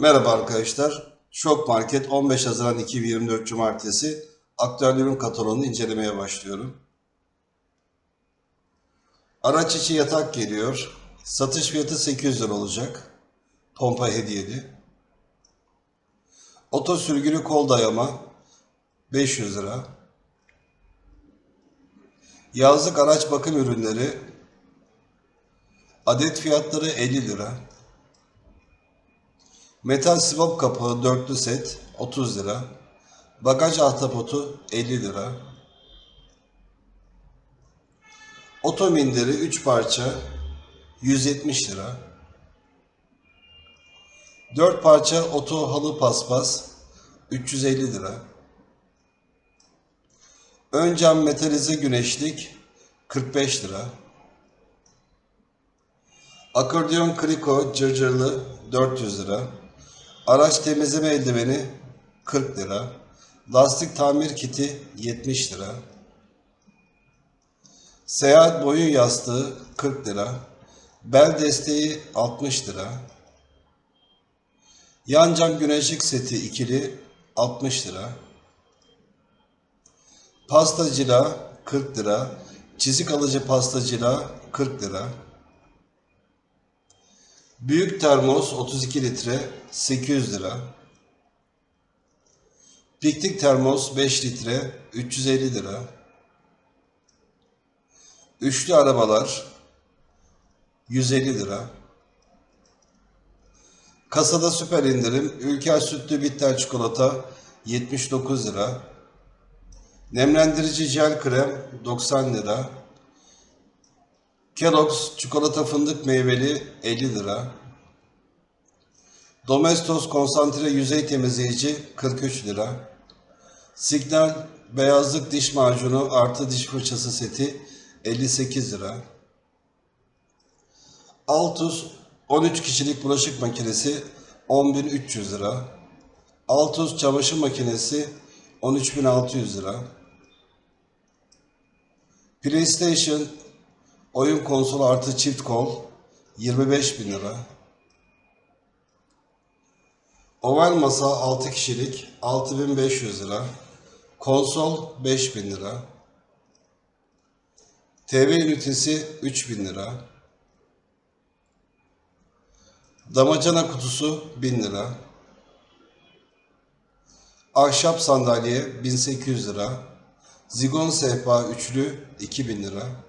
Merhaba arkadaşlar. Şok Market 15 Haziran 2024 Cumartesi aktüel kataloğunu incelemeye başlıyorum. Araç içi yatak geliyor. Satış fiyatı 800 lira olacak. Pompa hediyeli. Oto sürgülü kol dayama 500 lira. Yazlık araç bakım ürünleri adet fiyatları 50 lira. Metal sivop kapağı dörtlü set 30 lira. Bagaj ahtapotu 50 lira. Oto minderi 3 parça 170 lira. 4 parça oto halı paspas 350 lira. Ön cam metalize güneşlik 45 lira. Akordeon kriko cırcırlı 400 lira. Araç temizleme eldiveni 40 lira. Lastik tamir kiti 70 lira. Seyahat boyun yastığı 40 lira. Bel desteği 60 lira. Yan cam güneşlik seti ikili 60 lira. Pastacıla 40 lira. Çizik alıcı pastacıla 40 lira. Büyük termos 32 litre 800 lira. Piknik termos 5 litre 350 lira. Üçlü arabalar 150 lira. Kasada süper indirim. Ülker sütlü bitter çikolata 79 lira. Nemlendirici jel krem 90 lira. Kellogg's çikolata fındık meyveli 50 lira. Domestos konsantre yüzey temizleyici 43 lira. Signal beyazlık diş macunu artı diş fırçası seti 58 lira. Altus 13 kişilik bulaşık makinesi 10.300 lira. Altus çamaşır makinesi 13.600 lira. PlayStation oyun konsolu artı çift kol 25 bin lira. Oval masa 6 kişilik 6500 lira. Konsol 5000 lira. TV ünitesi 3000 lira. Damacana kutusu 1000 lira. Ahşap sandalye 1800 lira. Zigon sehpa üçlü 2000 lira.